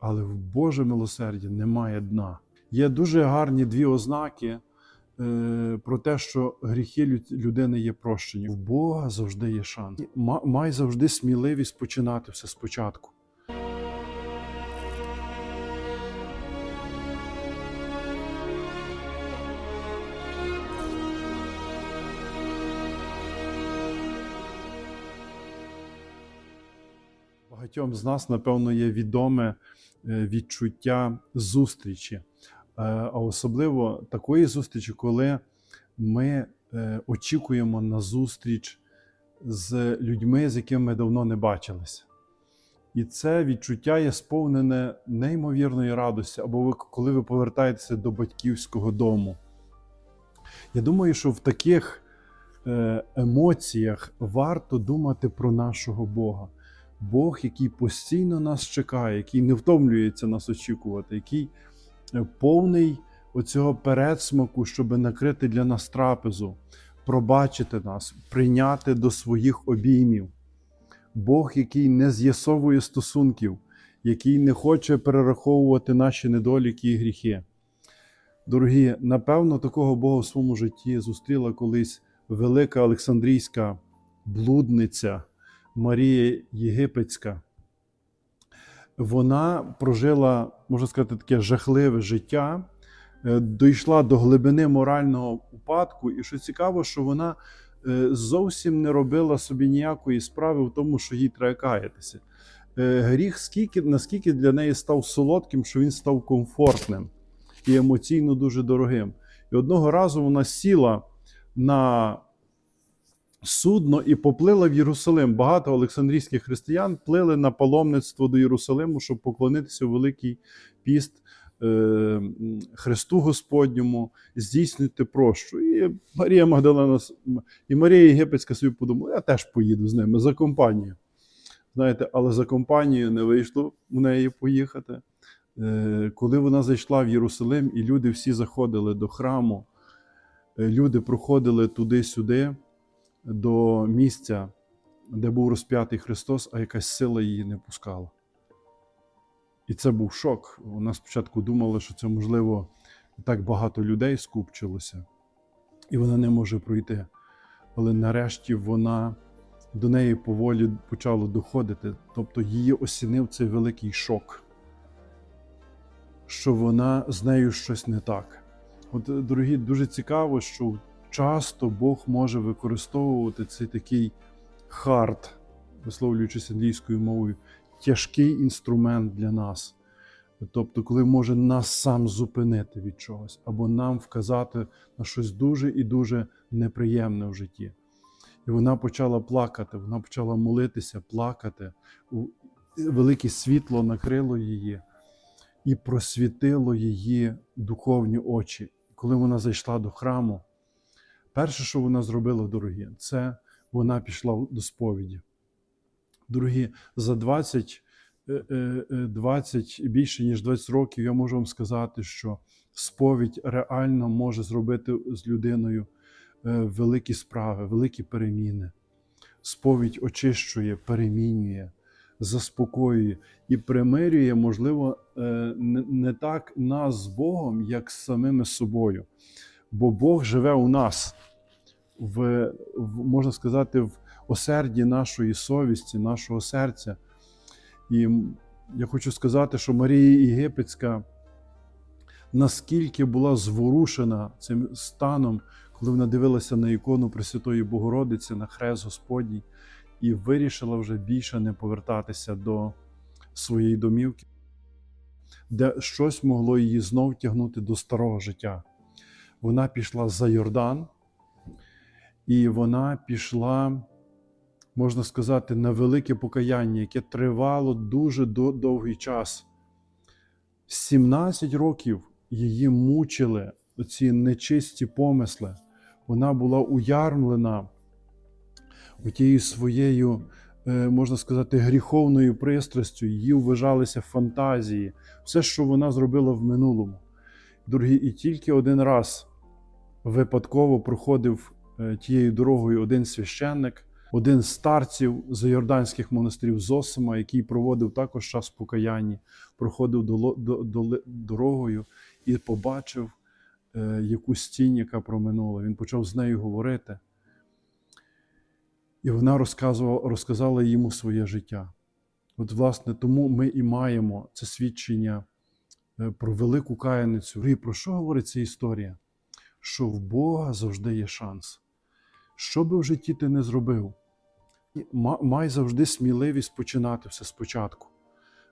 але в Боже милосердя немає дна. Є дуже гарні дві ознаки е, про те, що гріхи людини є прощені. В Бога завжди є шанс. Май завжди сміливість починати все спочатку. Багатьом з нас, напевно, є відоме е, відчуття зустрічі, Е, а особливо такої зустрічі, коли ми е, очікуємо на зустріч з людьми, з якими ми давно не бачилися. І це відчуття є сповнене неймовірної радості, або ви, коли ви повертаєтеся до батьківського дому. Я думаю, що в таких емоціях варто думати про нашого Бога. Бог, який постійно нас чекає, який не втомлюється нас очікувати, який е, повний оцього передсмаку, щоб накрити для нас трапезу, пробачити нас, прийняти до своїх обіймів. Бог, який не з'ясовує стосунків, який не хоче перераховувати наші недоліки і гріхи. Дорогі, напевно, такого Бога в своєму житті зустріла колись велика Олександрійська блудниця Марія Єгипетська. Вона прожила, можна сказати, таке жахливе життя, е, дійшла до глибини морального упадку, і що цікаво, що вона е, зовсім не робила собі ніякої справи в тому, що їй треба каятися. Е, Гріх скільки, наскільки для неї став солодким, що він став комфортним і емоційно дуже дорогим. І одного разу вона сіла на судно і поплила в Єрусалим. Багато олександрійських християн плили на паломництво до Єрусалиму, щоб поклонитися Великий піст е, Христу Господньому, здійснити прощу. І Марія Магдалена і Марія Єгипетська собі подумала, я теж поїду з ними за компанію. Знаєте, але за компанією не вийшло в неї поїхати. Е, Коли вона зайшла в Єрусалим, і люди всі заходили до храму, е, люди проходили туди-сюди, до місця, де був розп'ятий Христос, а якась сила її не пускала. І це був шок. Вона спочатку думала, що це, можливо, так багато людей скупчилося, і вона не може пройти. Але нарешті вона до неї поволі почало доходити. Тобто її осінив цей великий шок, що вона з нею щось не так. От, е, дорогі, дуже цікаво, що часто Бог може використовувати цей такий хард, висловлюючись англійською мовою, тяжкий інструмент для нас. Тобто, коли може нас сам зупинити від чогось, або нам вказати на щось дуже і дуже неприємне в житті. І вона почала плакати, вона почала молитися, плакати. Велике світло накрило її і просвітило її духовні очі. Коли вона зайшла до храму, перше, що вона зробила, дорогі, це вона пішла до сповіді. Дорогі, за 20, е, е, е, 20 більше ніж 20 років я можу вам сказати, що сповідь реально може зробити з людиною е, великі справи, великі переміни. Сповідь очищує, перемінює, заспокоює і примирює, можливо, е, не так нас з Богом, як з самими собою. Бо Бог живе у нас, в, в можна сказати, в осерді нашої совісті, нашого серця. І я хочу сказати, що Марія Єгипетська наскільки була зворушена цим станом, коли вона дивилася на ікону Пресвятої Богородиці, на хрест Господній, і вирішила вже більше не повертатися до своєї домівки, де щось могло її знов тягнути до старого життя. Вона пішла за Йордан, і вона пішла, можна сказати, на велике покаяння, яке тривало дуже довгий час. 17 років її мучили ці нечисті помисли. Вона була уярмлена тією своєю, е, можна сказати, гріховною пристрастю, її вважалися фантазії, все, що вона зробила в минулому. Дорогі, і тільки один раз випадково проходив е, тією дорогою один священник, Один з старців з йорданських монастирів Зосима, який проводив також час покаяння, проходив дорогою і побачив е, якусь тінь, яка проминула. Він почав з нею говорити. І вона розказувала, розказала йому своє життя. От, власне, тому ми і маємо це свідчення е, про велику каяницю. І про що говорить ця історія? Що в Бога завжди є шанс. Що би в житті ти не зробив, май завжди сміливість починати все спочатку.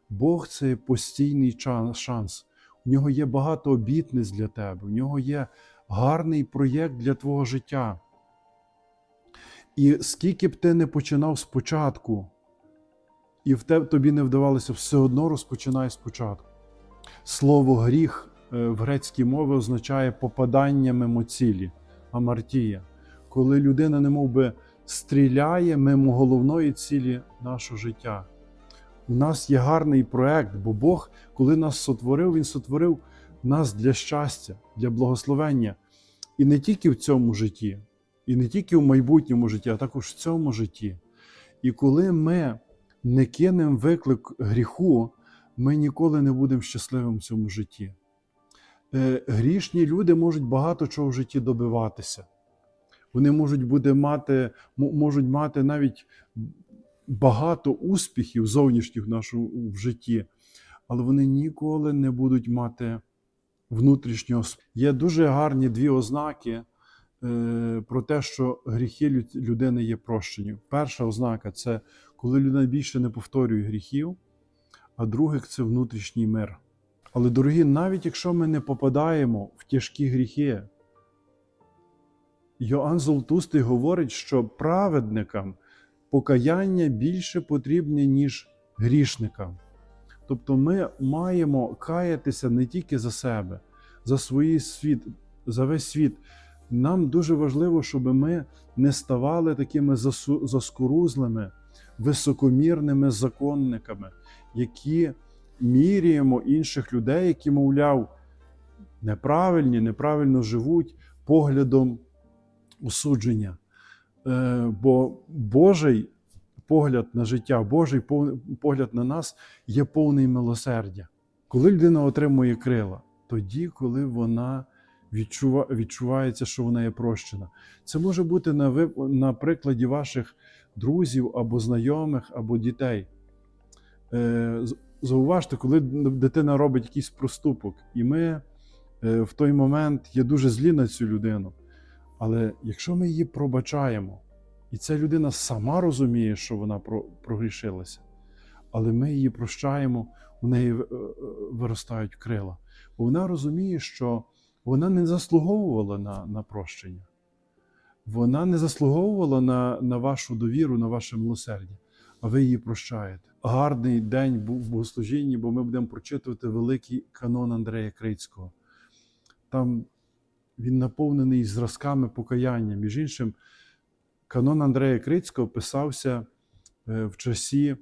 Бог це постійний шанс. У нього є багато обітниць для тебе, у нього є гарний проєкт для твого життя. І скільки б ти не починав спочатку, і в тебе тобі не вдавалося, все одно розпочинай спочатку. Слово гріх в грецькій мові означає попадання мимо цілі, амартія. Коли людина не би стріляє мимо головної цілі нашого життя. У нас є гарний проект, бо Бог, коли нас сотворив, Він сотворив нас для щастя, для благословення. І не тільки в цьому житті, і не тільки в майбутньому житті, а також в цьому житті. І коли ми не кинемо виклик гріху, ми ніколи не будемо щасливим в цьому житті. Е, Грішні люди можуть багато чого в житті добиватися. Вони можуть бути мати, можуть мати навіть багато успіхів зовнішніх в нашому в житті, але вони ніколи не будуть мати внутрішнього. Є дуже гарні дві ознаки е, про те, що гріхи людини є прощені. Перша ознака це коли людина більше не повторює гріхів, а друге це внутрішній мир. Але, дорогі, навіть якщо ми не попадаємо в тяжкі гріхи, Йоанн Золотустий говорить, що праведникам покаяння більше потрібне, ніж грішникам. Тобто ми маємо каятися не тільки за себе, за свій світ, за весь світ. Нам дуже важливо, щоб ми не ставали такими заскорузлими, високомірними законниками, які міряємо інших людей, які, мовляв, неправильні, неправильно живуть поглядом осудження. Е, Бо Божий погляд на життя, Божий погляд на нас є повний милосердя. Коли людина отримує крила, тоді, коли вона відчува, відчувається, що вона є прощена. Це може бути на, ви, на прикладі ваших друзів або знайомих, або дітей. Е, Зауважте, коли дитина робить якийсь проступок, і ми е, в той момент є дуже злі на цю людину. Але якщо ми її пробачаємо, і ця людина сама розуміє, що вона прогрішилася, але ми її прощаємо, у неї е, е, виростають крила. Бо вона розуміє, що вона не заслуговувала на, на прощення. Вона не заслуговувала на, на вашу довіру, на ваше милосердя, а ви її прощаєте. Гарний день в богослужінні, бо ми будемо прочитувати великий канон Андрея Крицького. Там він наповнений зразками покаяння. Між іншим, канон Андрея Крицького писався е, в часі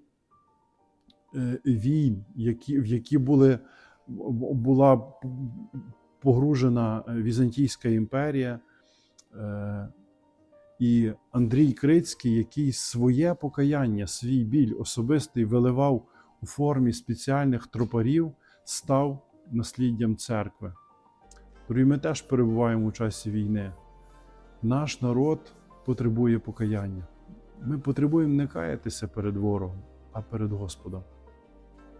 е, війн, в які були, була погружена Візантійська імперія. І Андрій Крицький, який своє покаяння, свій біль особистий виливав у формі спеціальних тропарів, став насліддям церкви. Дорогі, ми теж перебуваємо у часі війни. Наш народ потребує покаяння. Ми потребуємо не каятися перед ворогом, а перед Господом,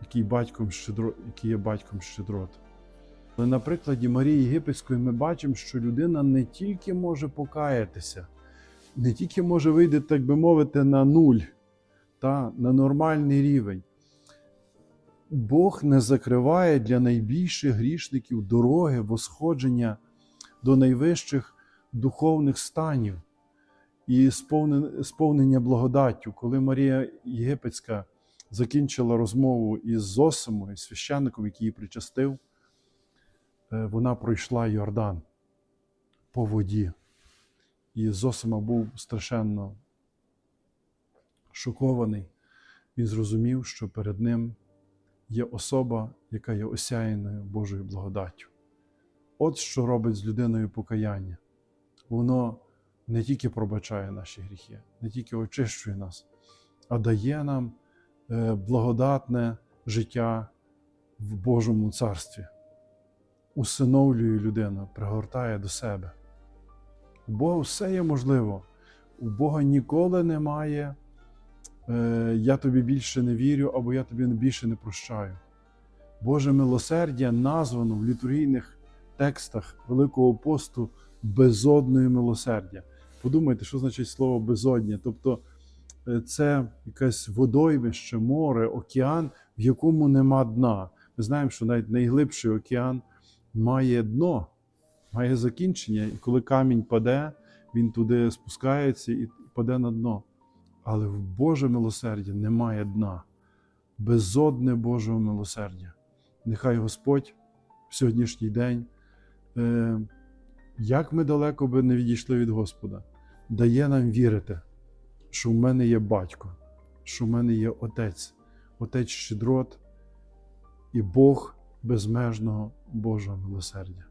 який, батьком щедро, який є батьком щедрот. Але на прикладі Марії Єгипетської ми бачимо, що людина не тільки може покаятися, не тільки може вийти, так би мовити, на нуль, та, на нормальний рівень. Бог не закриває для найбільших грішників дороги восходження до найвищих духовних станів і сповнення благодаттю. Коли Марія Єгипетська закінчила розмову із Зосимою, священником, який її причастив, е, вона пройшла Йордан по воді. І Зосима був страшенно шокований. Він зрозумів, що перед ним є особа, яка є осяяною Божою благодаттю. От що робить з людиною покаяння. Воно не тільки пробачає наші гріхи, не тільки очищує нас, а дає нам е, благодатне життя в Божому царстві, усиновлює людину, пригортає до себе. У Бога все є можливо. У Бога ніколи немає. е, Я тобі більше не вірю, або я тобі більше не прощаю. Боже милосердя названо в літургійних текстах Великого посту безодною милосердя. Подумайте, що значить слово безодня. Тобто е, це якесь водоймище, море, океан, в якому нема дна. Ми знаємо, що навіть найглибший океан має дно, має закінчення, і коли камінь паде, він туди спускається і паде на дно. Але в Боже милосердя немає дна, безодне Божого милосердя. Нехай Господь в сьогоднішній день, е, як ми далеко би не відійшли від Господа, дає нам вірити, що в мене є батько, що в мене є Отець, Отець щедрот і Бог безмежного Божого милосердя.